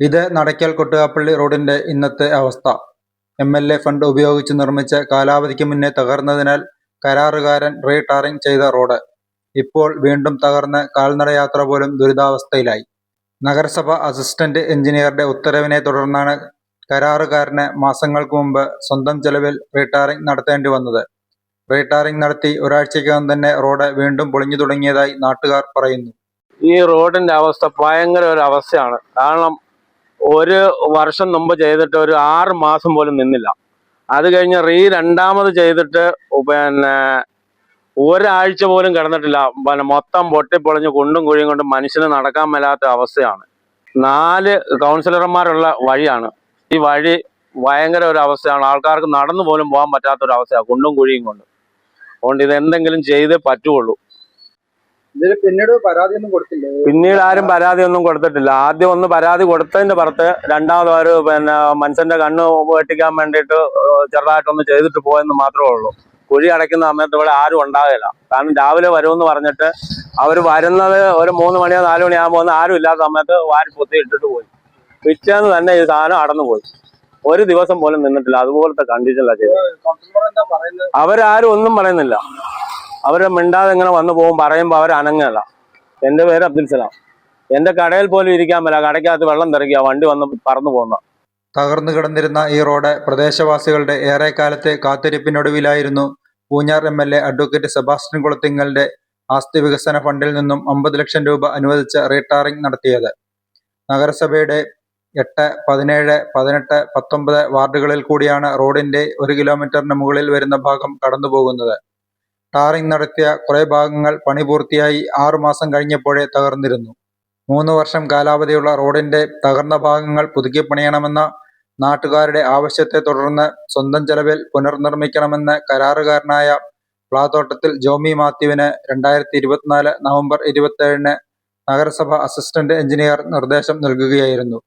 ഇത് നടയ്ക്കൽ കൊട്ടുകാപ്പള്ളി റോഡിന്റെ ഇന്നത്തെ അവസ്ഥ. എം. എൽ. എ ഫണ്ട് ഉപയോഗിച്ച് നിർമ്മിച്ച കാലാവധിക്ക് മുന്നേ തകർന്നതിനാൽ കരാറുകാരൻ റീ ടാറിങ് ചെയ്ത റോഡ് ഇപ്പോൾ വീണ്ടും തകർന്ന് കാൽനടയാത്ര പോലും ദുരിതാവസ്ഥയിലായി. നഗരസഭ അസിസ്റ്റന്റ് എഞ്ചിനീയറുടെ ഉത്തരവിനെ തുടർന്നാണ് കരാറുകാരന് മാസങ്ങൾക്ക് മുമ്പ് സ്വന്തം ചെലവിൽ റീ ടാറിങ് നടത്തേണ്ടി വന്നത്. റീ ടാറിങ് നടത്തി ഒരാഴ്ചയ്ക്കകം തന്നെ റോഡ് വീണ്ടും പൊളിഞ്ഞു തുടങ്ങിയതായി നാട്ടുകാർ പറയുന്നു. ഈ റോഡിന്റെ അവസ്ഥ ഭയങ്കര ഒരു അവസ്ഥയാണ് കാരണം ഒരു വർഷം മുമ്പ് ചെയ്തിട്ട് ഒരു ആറ് മാസം പോലും നിന്നില്ല. അത് കഴിഞ്ഞ് റീ രണ്ടാമത് ചെയ്തിട്ട് പിന്നെ ഒരാഴ്ച പോലും കിടന്നിട്ടില്ല. പിന്നെ മൊത്തം പൊട്ടിപ്പൊളിഞ്ഞ് കുണ്ടും കുഴിയും കൊണ്ട് മനുഷ്യന് നടക്കാൻ മേലാത്ത അവസ്ഥയാണ്. നാല് കൗൺസിലർമാരുള്ള വഴിയാണ്. ഈ വഴി ഭയങ്കര ഒരു അവസ്ഥയാണ്. ആൾക്കാർക്ക് നടന്നു പോലും പോകാൻ പറ്റാത്ത ഒരു അവസ്ഥയാണ് കുണ്ടും കുഴിയും കൊണ്ട്. അതുകൊണ്ട് ഇത് എന്തെങ്കിലും ചെയ്തേ പറ്റുള്ളൂ. പിന്നീട് പരാതി ഒന്നും കൊടുത്തില്ല? പിന്നീട് ആരും പരാതി ഒന്നും കൊടുത്തിട്ടില്ല. ആദ്യം ഒന്ന് പരാതി കൊടുത്തതിന്റെ പുറത്ത് രണ്ടാമത് ഒരു പിന്നെ മനുഷ്യന്റെ കണ്ണ് വെട്ടിക്കാൻ വേണ്ടിയിട്ട് ചെറുതായിട്ടൊന്ന് ചെയ്തിട്ട് പോയെന്ന് മാത്രമേ ഉള്ളൂ. കുഴി അടയ്ക്കുന്ന സമയത്ത് ഇവിടെ ആരും ഉണ്ടാകില്ല കാരണം രാവിലെ വരുമെന്ന് പറഞ്ഞിട്ട് അവർ വരുന്നത് ഒരു മൂന്ന് മണിയോ നാല് മണിയോ ആകുമ്പോൾ ഒന്ന് ആരും ഇല്ലാത്ത സമയത്ത് വാരി പൊത്തി ഇട്ടിട്ട് പോയി. പിറ്റേന്ന് തന്നെ ഈ സാധനം അടന്നു പോയി ഒരു ദിവസം പോലും നിന്നിട്ടില്ല. അതുപോലത്തെ കണ്ടീഷനിലാണ് ചെയ്തത്. അവരാരും ഒന്നും പറയുന്നില്ല. അവർ മിണ്ടാതെ ഇങ്ങനെ വന്നു പോകും പറയുമ്പോൾ അവർ അനങ്ങല്ല എന്റെ പേര് അബ്ദുൽ സലാം. എന്റെ കടയിൽ പോലും ഇരിക്കാൻ പറ്റില്ല കടയ്ക്കകത്ത് വെള്ളം തെറിക്കുക വണ്ടി വന്ന് പറന്നു പോകുന്ന. തകർന്നു കിടന്നിരുന്ന ഈ റോഡ് പ്രദേശവാസികളുടെ ഏറെക്കാലത്തെ കാത്തിരിപ്പിനൊടുവിലായിരുന്നു Poonjar M L A advocate Sebastian കുളത്തിങ്ങലിന്റെ ആസ്തി വികസന ഫണ്ടിൽ നിന്നും അമ്പത് ലക്ഷം രൂപ അനുവദിച്ച റീടാറിംഗ് നടത്തിയത്. നഗരസഭയുടെ എട്ട് പതിനേഴ് പതിനെട്ട് പത്തൊമ്പത് വാർഡുകളിൽ കൂടിയാണ് റോഡിന്റെ ഒരു കിലോമീറ്ററിന് മുകളിൽ വരുന്ന ഭാഗം കടന്നുപോകുന്നത്. ടാറിംഗ് നടത്തിയ കുറേ ഭാഗങ്ങൾ പണി പൂർത്തിയായി ആറു മാസം കഴിഞ്ഞപ്പോഴേ തകർന്നിരുന്നു. മൂന്ന് വർഷം കാലാവധിയുള്ള റോഡിന്റെ തകർന്ന ഭാഗങ്ങൾ പുതുക്കി പണിയണമെന്ന നാട്ടുകാരുടെ ആവശ്യത്തെ തുടർന്ന് സ്വന്തം ചെലവിൽ പുനർനിർമ്മിക്കണമെന്ന് കരാറുകാരനായ പ്ലാത്തോട്ടത്തിൽ ജോമി മാത്യുവിന് രണ്ടായിരത്തി ഇരുപത്തിനാല് നവംബർ ഇരുപത്തേഴിന് നഗരസഭ അസിസ്റ്റന്റ് എഞ്ചിനീയർ നിർദ്ദേശം നൽകുകയായിരുന്നു.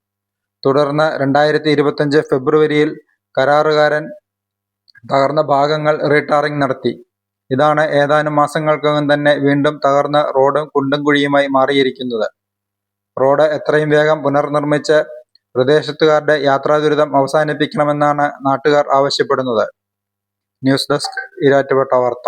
തുടർന്ന് രണ്ടായിരത്തി ഇരുപത്തിയഞ്ച് ഫെബ്രുവരിയിൽ കരാറുകാരൻ തകർന്ന ഭാഗങ്ങൾ റീടാറിംഗ് നടത്തി. ഇതാണ് ഏതാനും മാസങ്ങൾക്കകം തന്നെ വീണ്ടും തകർന്ന റോഡും കുണ്ടും കുഴിയുമായി മാറിയിരിക്കുന്നത്. റോഡ് എത്രയും വേഗം പുനർനിർമ്മിച്ച് പ്രദേശത്തുകാരുടെ യാത്രാ ദുരിതം അവസാനിപ്പിക്കണമെന്നാണ് നാട്ടുകാർ ആവശ്യപ്പെടുന്നത്. ന്യൂസ് ഡെസ്ക് ഇരാറ്റുപേട്ട വാർത്ത.